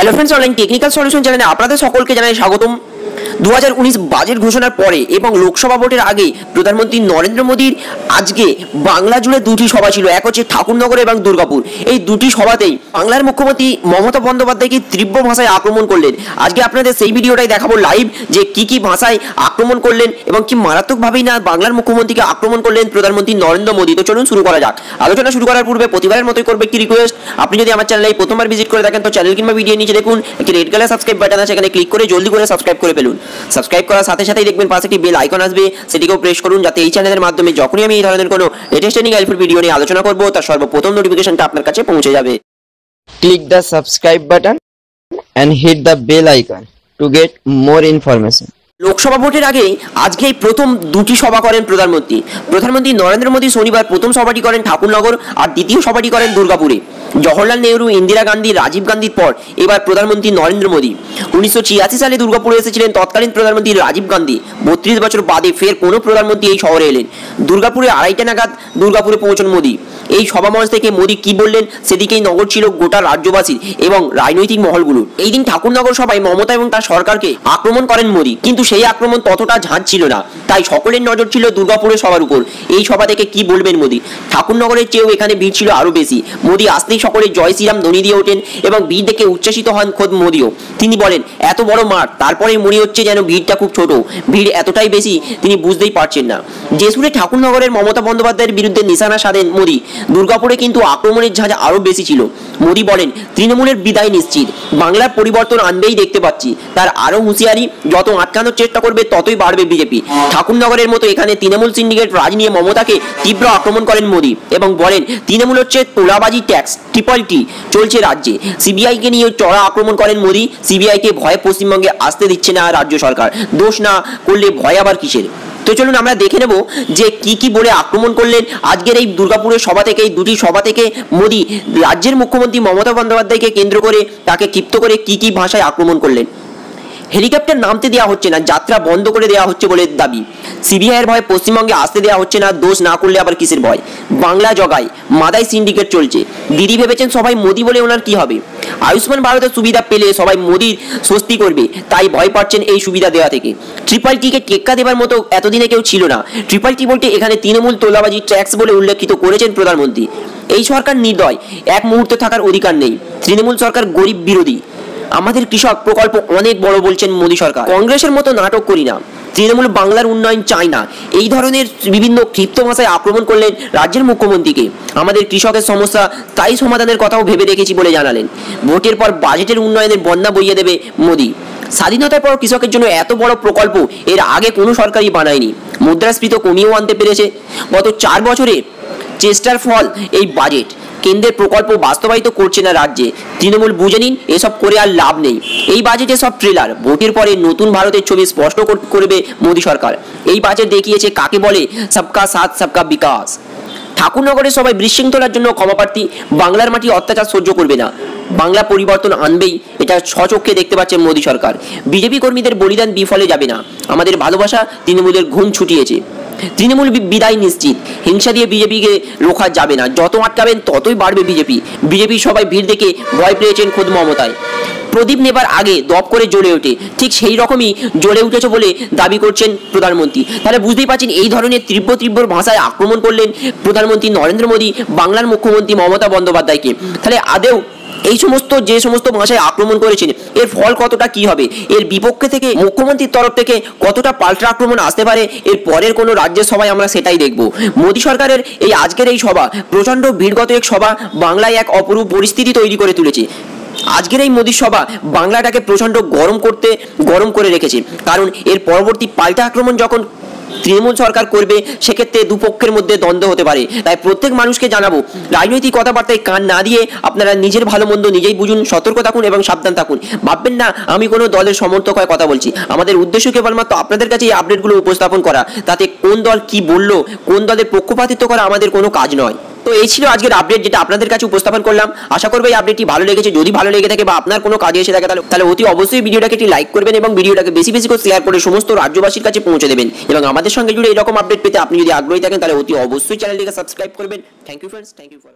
Hello friends online technical solution চ্যানেলে আপনাদের সকলকে জানাই স্বাগতম। দু হাজার উনিশ বাজেট ঘোষণার পরে এবং লোকসভা ভোটের আগে প্রধানমন্ত্রী নরেন্দ্র মোদীর আজকে বাংলা জুড়ে দুটি সভা ছিল, এক হচ্ছে ঠাকুরনগর এবং দুর্গাপুর। এই দুটি সভাতেই বাংলার মুখ্যমন্ত্রী মমতা বন্দ্যোপাধ্যায়কে তীব্র ভাষায় আক্রমণ করলেন। আজকে আপনাদের সেই ভিডিওটাই দেখাবো লাইভ যে কি কি ভাষায় আক্রমণ করলেন এবং কি মারাত্মকভাবেই না বাংলার মুখ্যমন্ত্রীকে আক্রমণ করলেন প্রধানমন্ত্রী নরেন্দ্র মোদী। তো চলুন শুরু করা যাক। আলোচনা শুরু করার পূর্বে প্রতিবারের মতোই করবে একটি রিকোয়েস্ট আপনি যদি আমার চ্যানেলে প্রথমবার ভিজিট করে থাকেন, তো চ্যানেল কিংবা ভিডিও নিচে দেখুন, একটি রেড কালার সাবস্ক্রাইব বাটন আছে সেখানে ক্লিক করে জলদি করে সাবস্ক্রাইব করে ফেলুন। সাবস্ক্রাইব করার সাথে সাথেই দেখবেন পাশে একটি বেল আইকন আসবে সেটিকেও প্রেস করুন যাতে এই চ্যানেলের মাধ্যমে যখনই আমি এই ধরনের কোনো লেটেস্ট ট্রেনিং হেল্পফুল ভিডিও নিয়ে আলোচনা করব, তার সর্বপ্রথম নোটিফিকেশনটা আপনার কাছে পৌঁছে যাবে click the subscribe button and hit the bell icon to get more information. Lok Sabha ভোটের আগে আজকে এই প্রথম দুটি সভা করেন প্রধানমন্ত্রী। প্রধানমন্ত্রী নরেন্দ্র মোদী শনিবার প্রথম সভাটি করেন ঠাকুরনগর আর দ্বিতীয় সভাটি করেন দুর্গাপুরে। জওহরলাল নেহরু, ইন্দিরা গান্ধী, রাজীব গান্ধীর পর এবার প্রধানমন্ত্রী নরেন্দ্র মোদী। উনিশশো ছিয়াশি সালে দুর্গাপুরে এসেছিলেন তৎকালীন প্রধানমন্ত্রী রাজীব গান্ধী। বত্রিশ বছর বাদে ফের কোনো প্রধানমন্ত্রী এই শহরে এলেন। দুর্গাপুরে আড়াইটা নাগাদ দুর্গাপুরে পৌঁছন মোদী। এই সভামঞ্চ থেকে মোদী কি বললেন সেদিকেই নগর ছিল গোটা রাজ্যবাসীর এবং রাজনৈতিক মহলগুলোর। এই দিন ঠাকুরনগর সভায় মমতা এবং তার সরকারকে আক্রমণ করেন মোদী। কিন্তু সেই আক্রমণ ততটা ঝাঁজ ছিল না। তাই সকলের নজর ছিল দুর্গাপুরের সবার উপর। এই সভা থেকে কি বলবেন মোদী? ঠাকুরনগরের চেয়েও এখানে ভিড় ছিল আরও বেশি। মোদী আসতেই সকলে জয় শ্রীরাম ধ্বনি দিয়ে ওঠেন এবং ভিড় দেখে উচ্ছ্বাসিত হন খোদ মোদীও। তিনি বলেন, এত বড় মাঠ তারপরে মনে হচ্ছে যেন ভিড়টা খুব ছোট। ভিড় এতটাই বেশি তিনি বুঝতেই পারছেন না। যে সুরে ঠাকুরনগরের মমতা বন্দ্যোপাধ্যায়ের বিরুদ্ধে নিশানা সাধেন মোদী দুর্গাপুরে কিন্তু আক্রমণের ঝাঁজ আরও বেশি ছিল। মোদী বলেন, তৃণমূলের বিদায় নিশ্চিত। বাংলার পরিবর্তন আনবেই দেখতে পাচ্ছি। তার আরও হুঁশিয়ারি, যত আটকানোর চেষ্টা করবে, ততই বাড়বে বিজেপি। ঠাকুরনগরের মতো এখানে তৃণমূল সিন্ডিকেট রাজ নিয়ে মমতাকে তীব্র আক্রমণ করেন মোদী এবং বলেন, তৃণমূল হচ্ছে তোলাবাজি ট্যাক্স, ট্রিপল টি, চলছে রাজ্যে। সিবিআইকে নিয়ে চড়া আক্রমণ করেন মোদী। সিবিআইকে ভয়ে পশ্চিমবঙ্গে আসতে দিচ্ছে না রাজ্য সরকার। দোষ না করলে ভয় আবার কিসের? তো চলুন আমরা দেখে নেব যে কি কি বলে আক্রমণ করলেন আজকের এই দুর্গাপুরের সভা থেকে, এই দুটি সভা থেকে মোদি রাজ্যের মুখ্যমন্ত্রী মমতা বন্দ্যোপাধ্যায়কে কেন্দ্র করে তাকে ক্ষিপ্ত করে কি কি ভাষায় আক্রমণ করলেন? হেলিকপ্টার নামতে দেওয়া হচ্ছে না, যাত্রা বন্ধ করে দেওয়া হচ্ছে বলে দাবি। সিবিআইয়ের ভয় পশ্চিমবঙ্গে আসতে দেওয়া হচ্ছে না, দোষ না করলে আবার কিসের ভয়? বাংলা জগায়, মাদাই সিন্ডিকেট চলছে। দিদি ভেবেছেন সবাই মোদি বলে ওনার কি হবে? আয়ুষ্মান ভারতের সুবিধা পেলে সবাই মোদির স্বস্তি করবে, তাই ভয় পাচ্ছেন এই সুবিধা দেওয়া থেকে। ট্রিপল টিকে টেক্কা দেবার মতো এতদিনে কেউ ছিল না। ট্রিপল টি বলতে এখানে তৃণমূল তোলাবাজি ট্যাক্স বলে উল্লেখিত করেছেন প্রধানমন্ত্রী। এই সরকার নির্দয়, এক মুহূর্তে থাকার অধিকার নেই। তৃণমূল সরকার গরিব বিরোধী। আমাদের কৃষক প্রকল্প অনেক বড় বলছেন মোদী সরকার। কংগ্রেসের মতো নাটক করি না। তৃণমূল বাংলার উন্নয়ন চায় না। এই ধরনের বিভিন্ন ক্ষিপ্ত ভাষায় আক্রমণ করলেন রাজ্যের মুখ্যমন্ত্রীকে। আমাদের কৃষকের সমস্যা, তাই সমাধানের কথাও ভেবে রেখেছি বলে জানালেন। ভোটের পর বাজেটের উন্নয়নের বন্যা বইয়ে দেবে মোদী। স্বাধীনতার পর কৃষকের জন্য এত বড় প্রকল্প এর আগে কোনো সরকারই বানায়নি। মুদ্রাস্ফীত কমিয়েও আনতে পেরেছে। গত চার বছরে চেষ্টার ফল এই বাজেট। কেন্দ্রের প্রকল্প বাস্তবায়িত করছে না রাজ্যে। তৃণমূল বুঝে নিন, এসব করে আর লাভ নেই। এই বাজেটে সব ট্রেলার ভোটের পরে নতুন ভারতের ছবি স্পষ্ট কর- করবে মোদী সরকার। এই বাজেট দেখিয়েছে কাকে বলে সবকা সাথ, সবকা বিকাশ। ঠাকুরনগরে সবাই বিশৃঙ্খলার জন্য ক্ষমাপ্রার্থী, বাংলার মাটি অত্যাচার সহ্য করবে না। বাংলা পরিবর্তন আনবেই, এটা স্বচক্ষে দেখতে পাচ্ছে মোদী সরকার। বিজেপি কর্মীদের বলিদান বিফলে যাবে না। আমাদের ভালোবাসা তৃণমূলের ঘুম ছুটিয়েছে। তৃণমূল বিদায় নিশ্চিত। হিংসা দিয়ে বিজেপিকে রোখা যাবে না। যত আটকাবেন ততই বাড়বে বিজেপি। বিজেপি সবাই ভিড় দেখে ভয় পেয়েছেন খোদ মমতায়। প্রদীপ নেবার আগে দপ করে জ্বলে ওঠে। ঠিক সেই রকমই জ্বলে উঠেছে বলে দাবি করছেন প্রধানমন্ত্রী। তাহলে বুঝতেই পারছেন এই ধরনের তীব্র তীব্র ভাষায় আক্রমণ করলেন প্রধানমন্ত্রী নরেন্দ্র মোদী, বাংলার মুখ্যমন্ত্রী মমতা বন্দ্যোপাধ্যায়কে। তাহলে আদেও এই সমস্ত, যে সমস্ত ভাষায় আক্রমণ করেছেন, এর ফল কতটা কি হবে? এর বিপক্ষে থেকে মুখ্যমন্ত্রীর তরফ থেকে কতটা পাল্টা আক্রমণ আসতে পারে? এর পরের কোনো রাজ্যের সভায় আমরা সেটাই দেখব। মোদী সরকারের এই আজকের এই সভা, প্রচণ্ড ভিড়গত এক সভা, বাংলায় এক অপরূপ পরিস্থিতি তৈরি করে তুলেছে। আজকের এই মোদী সভা বাংলাটাকে প্রচণ্ড গরম করতে, গরম করে রেখেছে। কারণ এর পরবর্তী পাল্টা আক্রমণ যখন তৃণমূল সরকার করবে, সেক্ষেত্রে দুপক্ষের মধ্যে দ্বন্দ্ব হতে পারে। তাই প্রত্যেক মানুষকে জানাব, রাজনৈতিক কথাবার্তায় কান না দিয়ে আপনারা নিজের ভালো মন্দ নিজেই বুঝুন, সতর্ক থাকুন এবং সাবধান থাকুন। ভাববেন না, আমি কোনো দলের সমর্থক হয়ে কথা বলছি। আমাদের উদ্দেশ্য কেবলমাত্র আপনাদের কাছে এই আপডেটগুলো উপস্থাপন করা। তাতে কোন দল কি বলল, কোন দলের পক্ষপাতিত্ব করা আমাদের কোনো কাজ নয়। তো এই ছিল আজকের আপডেট যেটা আপনাদের কাছে উপস্থাপন করলাম। আশা করব এই আপডেটটি ভালো লেগেছে। যদি ভালো লেগে থাকে বা আপনার কোনো কাজে এসে থাকে, তাহলে তাহলে অতি অবশ্যই ভিডিওটাকে একটি লাইক করবেন এবং ভিডিওটাকে বেশি বেশি করে শেয়ার করে সমস্ত রাজ্যবাসীর কাছে পৌঁছে দেবেন। এবং আমাদের সঙ্গে জুড়ে এরকম আপডেট পেতে আপনি যদি আগ্রহী থাকেন, তাহলে অতি অবশ্যই চ্যানেলটিকে সাবস্ক্রাইব করবেন। Thank you friends thank you for